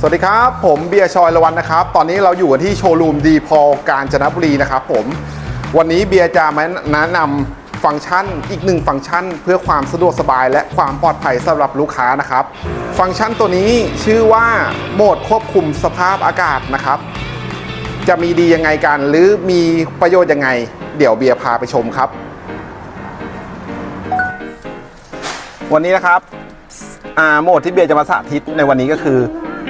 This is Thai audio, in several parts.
สวัสดีครับ ผมเบียร์ชอยละวันนะครับ ตอนนี้เราอยู่กันที่โชว์รูมดีพอลกาญจนบุรีนะครับผม วันนี้เบียร์จะมาแนะนำฟังก์ชันอีกหนึ่งฟังก์ชัน เพื่อความสะดวกสบายและความปลอดภัยสำหรับลูกค้านะครับ ฟังก์ชันตัวนี้ชื่อว่าโหมดควบคุมสภาพอากาศนะครับ จะมีดียังไงกัน หรือมีประโยชน์ยังไง เดี๋ยวเบียร์พาไปชมครับ วันนี้นะครับ โหมดที่เบียร์จะมาสาธิตในวันนี้ก็คือ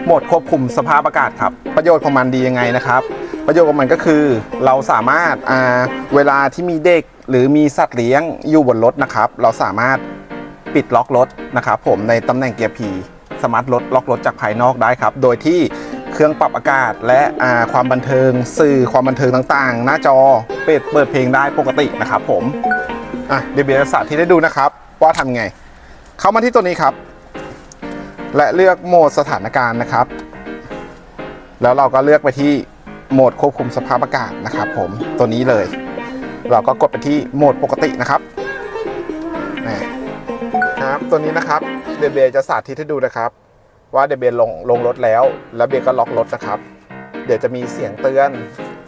โหมดควบคุมสภาพอากาศครับ ประโยชน์ของมันดียังไงนะครับ ประโยชน์ของมันก็คือ เราสามารถเวลาที่มีเด็กหรือมีสัตว์เลี้ยงอยู่บนรถนะครับ เราสามารถปิดล็อกรถนะครับผมในตำแหน่งเกียร์ P สามารถลดล็อกรถจากภายนอกได้ครับ โดยที่เครื่องปรับอากาศและความบันเทิง สื่อความบันเทิงต่างๆ หน้าจอเปิดเปิดเพลงได้ปกตินะครับผมอะเดี๋ยวเบียร์จะสาธิตให้ดูนะครับว่าทำไง เข้ามาที่ตัวนี้ครับ และเลือกโหมดสถานการณ์นะครับ แล้วเราก็เลือกไปที่โหมดควบคุมสภาพอากาศนะครับผมตัวนี้เลย เราก็กดไปที่โหมดปกตินะครับนี่ครับตัวนี้นะครับเดเบจะสาธิตให้ดูนะครับ ว่าเดเบลงลงรถแล้ว แล้วเบก็ล็อกรถนะครับ เดี๋ยวจะมีเสียงเตือน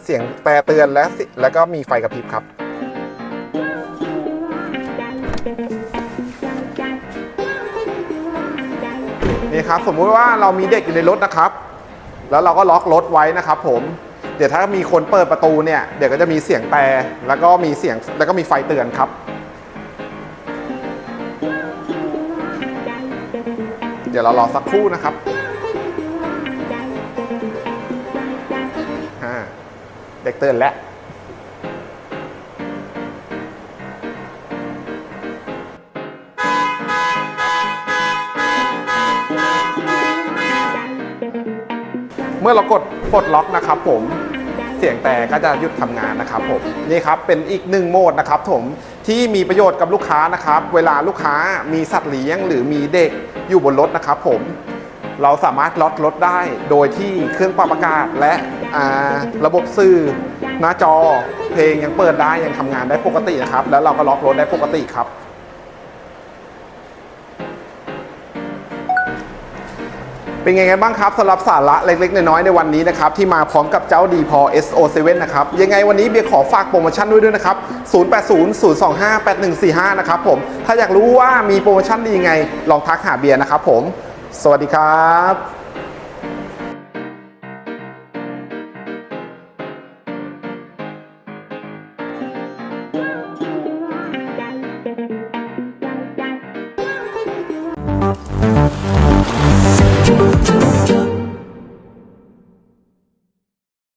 เสียงแต่เตือนและแล้วก็มีไฟกระพริบครับ นี่ครับสมมุติว่าเรามีเด็กอยู่ในรถนะครับ แล้วเราก็ล็อกรถไว้นะครับ ผมเดี๋ยวถ้ามีคนเปิดประตูเนี่ยเดี๋ยวก็จะมีเสียงแต่แล้วก็มีเสียงแล้วก็มีไฟเตือนครับเดี๋ยวเรารอสักครู่นะครับอ่าเด็กเตือนแล้ว เมื่อเรากดปลดล็อกนะครับ ผมเสียงแต่ก็จะหยุดทำงานนะครับผมนี่ครับเป็นอีกหนึ่งโหมดนะครับผมที่มีประโยชน์กับลูกค้านะครับ เวลาลูกค้ามีสัตว์เลี้ยง หรือมีเด็กอยู่บนรถนะครับผมเราสามารถล็อกรถได้โดยที่เครื่องปรับอากาศและระบบสื่อหน้าจอเพลงยังเปิดได้ยังทำงานได้ปกตินะครับ แล้วเราก็ล็อกรถได้ปกติครับ เป็นไงกันบ้างครับสำหรับสาระเล็กๆ น้อยๆในวันนี้นะครับที่มาพร้อมกับเจ้าดีพอ SO7 นะครับยังไงวันนี้เบียร์ขอฝากโปรโมชั่นด้วยด้วยนะครับ 0800258145 นะครับผม ถ้าอยากรู้ว่ามีโปรโมชั่นดียังไง ลองทักหาเบียร์นะครับผม สวัสดีครับ